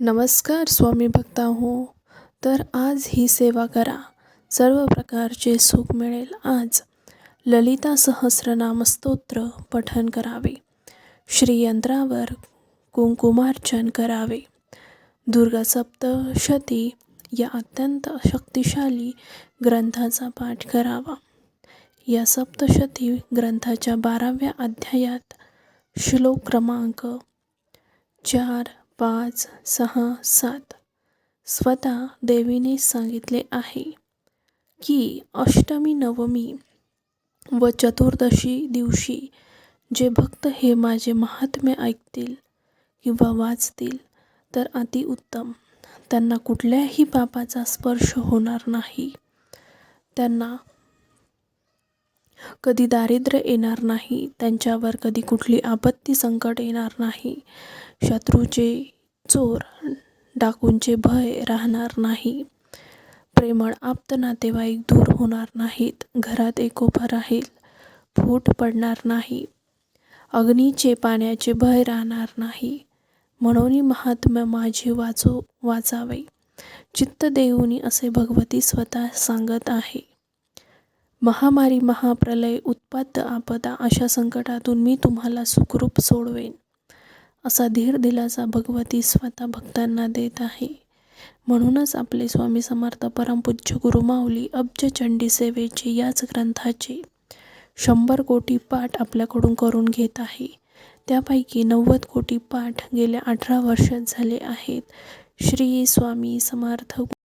नमस्कार स्वामी भक्ता हो तर आज ही सेवा करा. सर्व प्रकारचे सुख मिळेल आज. ललिता सहस्रनाम स्तोत्र पठन करावे. श्रीयंत्रावर कुंकुमार्चन करावे. दुर्गा सप्तशती या अत्यंत शक्तिशाली ग्रंथाचा पाठ करावा. या सप्तशती ग्रंथाच्या बाराव्या अध्यायात श्लोक क्रमांक चार पाच सहा सात. स्वतः देवीने सांगितले आहे की अष्टमी नवमी व चतुर्दशी दिवशी जे भक्त हे माझे महात्म्य ऐकतील किंवा वाचतील तर अतिउत्तम त्यांना कुठल्याही पापाचा स्पर्श होणार नाही. त्यांना कधी दारिद्र्य येणार नाही त्यांच्यावर कधी कुठली आपत्ती संकट येणार नाही. शत्रूचे चोर डाकूंचे भय राहणार नाही. प्रेमळ आप्त नातेवाईक दूर होणार नाहीत. घरात एकोपा राहील. फूट पडणार नाही. अग्नीचे पाण्याचे भय राहणार नाही. म्हणून महात्म्य माझे वाचो वाचावे. चित्त देऊनी असे भगवती स्वतः सांगत आहे. महामारी महाप्रलय उत्पात आपदा अशा संकटातून मी तुम्हाला सुखरूप सोडवेन असा धीर दिलासा भगवती स्वतः भक्तांना देत आहे. म्हणूनच आपले स्वामी समर्थ परमपूज्य गुरुमाऊली अब्ज चंडी सेवेचे याच ग्रंथाचे शंभर कोटी पाठ आपल्याकडून करून घेत आहे. त्यापैकी नव्वद कोटी पाठ गेल्या अठरा वर्षात झाले आहेत. श्री स्वामी समर्थ